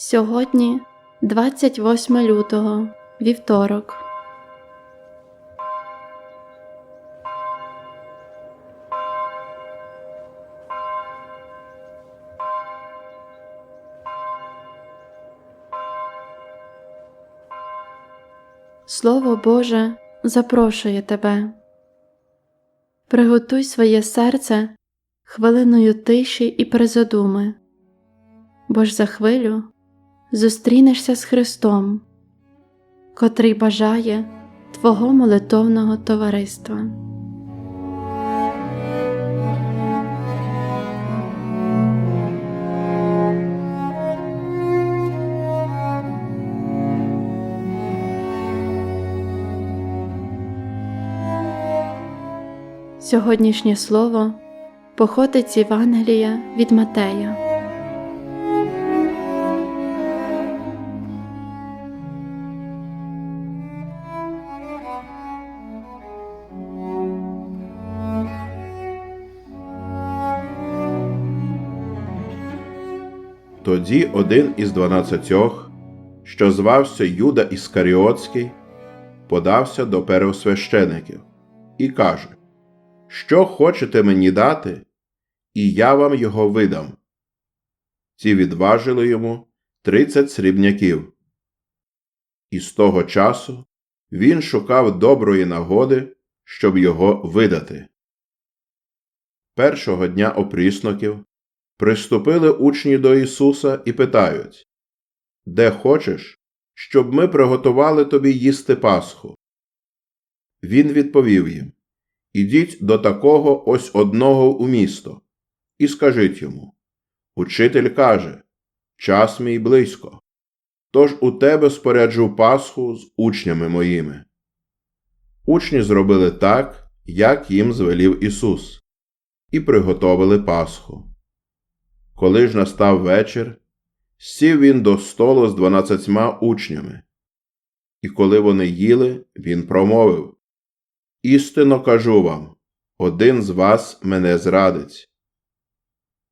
Сьогодні 28 лютого, вівторок. Слово Боже запрошує тебе. Приготуй своє серце хвилиною тиші і призадуми, бо ж за хвилю зустрінешся з Христом, котрий бажає Твого молитовного товариства. Сьогоднішнє слово походить з Євангелія від Матея. Тоді один із дванадцятьох, що звався Юда Іскаріотський, подався до первосвящеників і каже, Що хочете мені дати, і я вам його видам. Ці відважили йому тридцять срібняків. І з того часу він шукав доброї нагоди, щоб його видати. Першого дня опрісноків Приступили учні до Ісуса і питають Де хочеш, щоб ми приготували тобі їсти Пасху? Він відповів їм Ідіть до такого ось одного у місто, і скажіть йому Учитель каже Час мій близько. Тож у тебе споряджу Пасху з учнями моїми. Учні зробили так, як їм звелів Ісус, і приготовили Пасху. Коли ж настав вечір, сів він до столу з дванадцятьма учнями. І коли вони їли, він промовив Істинно кажу вам, один з вас мене зрадить.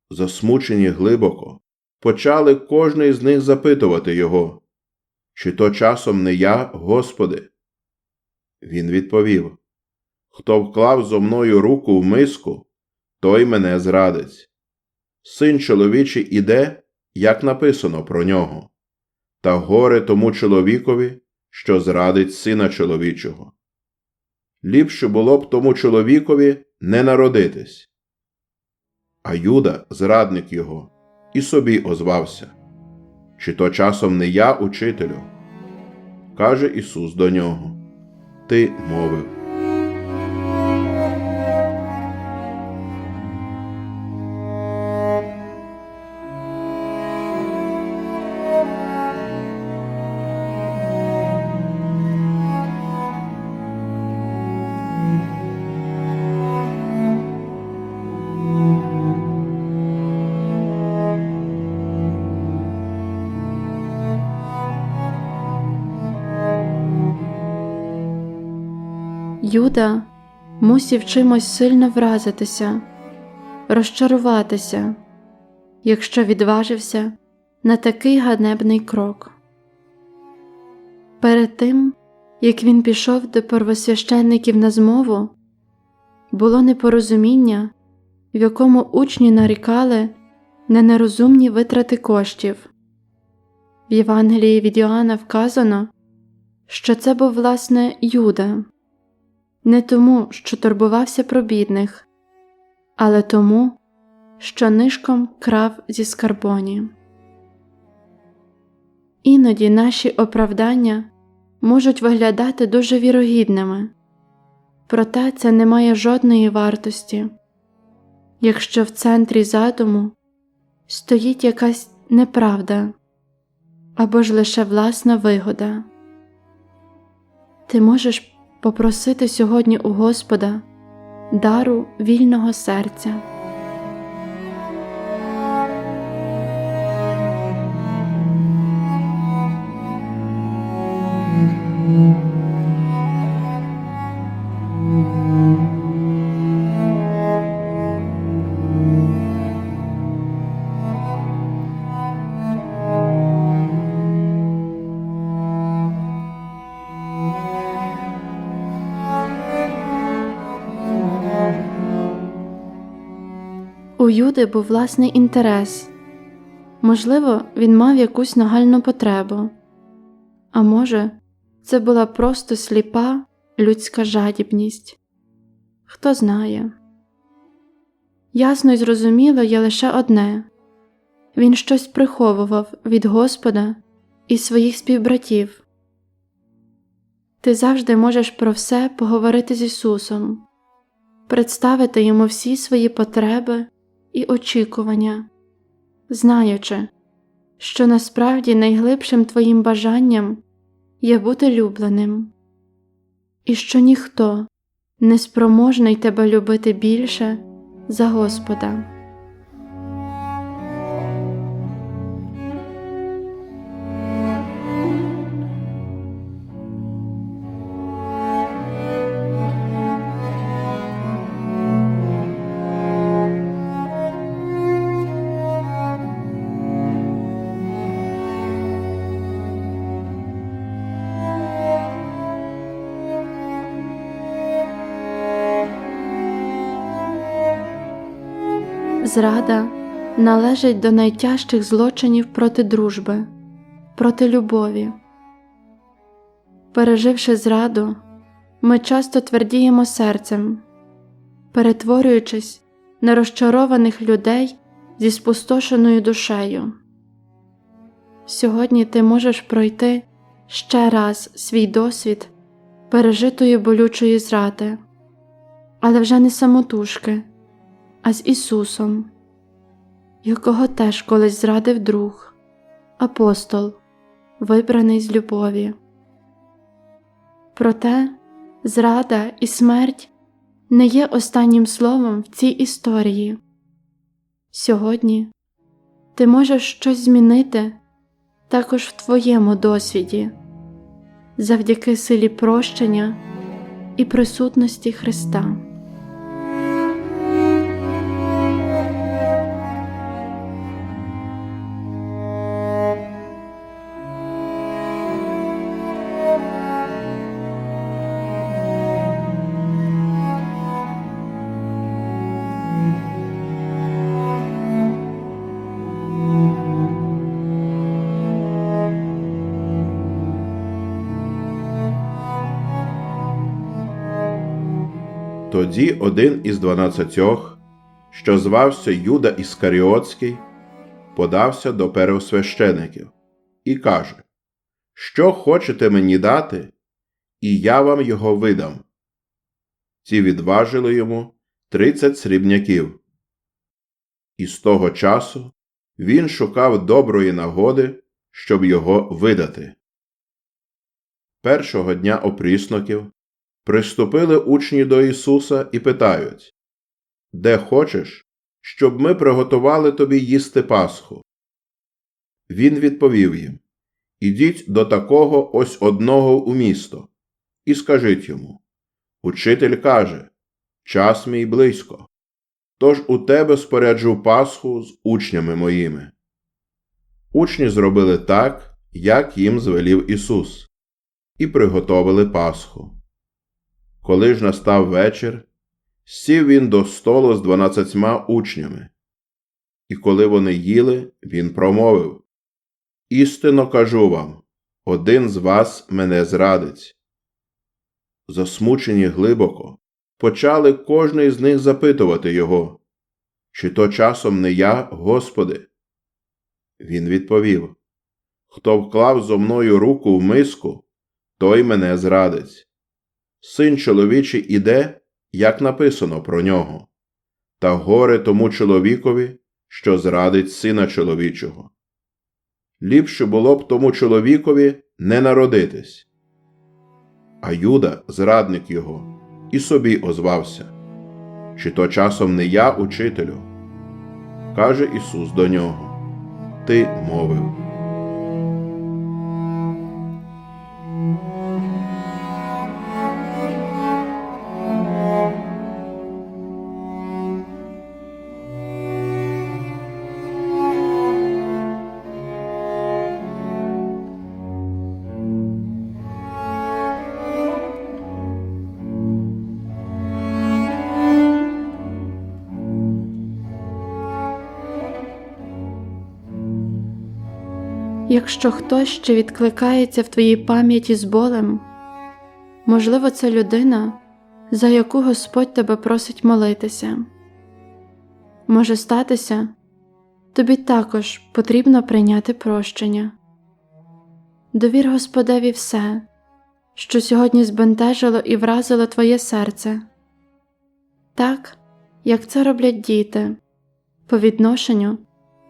Засмучені глибоко, почали кожний з них запитувати його, чи то часом не я, Господи? Він відповів Хто вклав зо мною руку в миску, той мене зрадить. Син чоловічий іде, як написано про нього, та горе тому чоловікові, що зрадить сина чоловічого. Ліпше було б тому чоловікові не народитись. А Юда, зрадник його, і собі озвався Чи то часом не я, учителю? Каже Ісус до нього Ти мовив. Юда мусів чимось сильно вразитися, розчаруватися, якщо відважився на такий ганебний крок. Перед тим, як він пішов до первосвященників на змову, було непорозуміння, в якому учні нарікали на нерозумні витрати коштів. В Євангелії від Йоанна вказано, що це був власне Юда не тому, що турбувався про бідних, але тому, що нишком крав зі скарбоні. Іноді наші оправдання можуть виглядати дуже вірогідними, проте це не має жодної вартості, якщо в центрі задуму стоїть якась неправда або ж лише власна вигода. Ти можеш попросити сьогодні у Господа дару вільного серця. У Юди був власний інтерес. Можливо, він мав якусь нагальну потребу, а може, це була просто сліпа людська жадібність. Хто знає. Ясно й зрозуміло є лише одне він щось приховував від Господа і своїх співбратів. Ти завжди можеш про все поговорити з Ісусом, представити йому всі свої потреби і очікування, знаючи, що насправді найглибшим твоїм бажанням є бути любленим, і що ніхто не спроможний тебе любити більше за Господа. Зрада належить до найтяжчих злочинів проти дружби, проти любові. Переживши зраду, ми часто твердіємо серцем, перетворюючись на розчарованих людей зі спустошеною душею. Сьогодні ти можеш пройти ще раз свій досвід пережитої болючої зради, але вже не самотужки а з Ісусом, якого теж колись зрадив друг, апостол, вибраний з любові. Проте зрада і смерть не є останнім словом в цій історії. Сьогодні ти можеш щось змінити також в твоєму досвіді, завдяки силі прощення і присутності Христа. Тоді один із дванадцятьох, що звався Юда Іскаріотський, подався до первосвящеників і каже, Що хочете мені дати, і я вам його видам. Ці відважили йому тридцять срібняків. І з того часу він шукав доброї нагоди, щоб його видати. Першого дня опрісноків Приступили учні до Ісуса і питають Де хочеш, щоб ми приготували тобі їсти Пасху? Він відповів їм Ідіть до такого ось одного у місто, і скажіть йому Учитель каже Час мій близько. Тож у тебе споряджу Пасху з учнями моїми. Учні зробили так, як їм звелів Ісус, і приготовили Пасху. Коли ж настав вечір, сів він до столу з дванадцятьма учнями. І коли вони їли, він промовив Істинно кажу вам, один з вас мене зрадить. Засмучені глибоко, почали кожний з них запитувати його, чи то часом не я, Господи? Він відповів Хто вклав зо мною руку в миску, той мене зрадить. Син чоловічий іде, як написано про нього, та горе тому чоловікові, що зрадить сина чоловічого. Ліпше було б тому чоловікові не народитись. А Юда, зрадник його, і собі озвався Чи то часом не я, учителю? Каже Ісус до нього Ти мовив. Якщо хтось ще відкликається в твоїй пам'яті з болем, можливо, це людина, за яку Господь тебе просить молитися. Може статися, тобі також потрібно прийняти прощення. Довір Господеві все, що сьогодні збентежило і вразило твоє серце, так, як це роблять діти по відношенню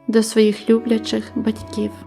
до своїх люблячих батьків.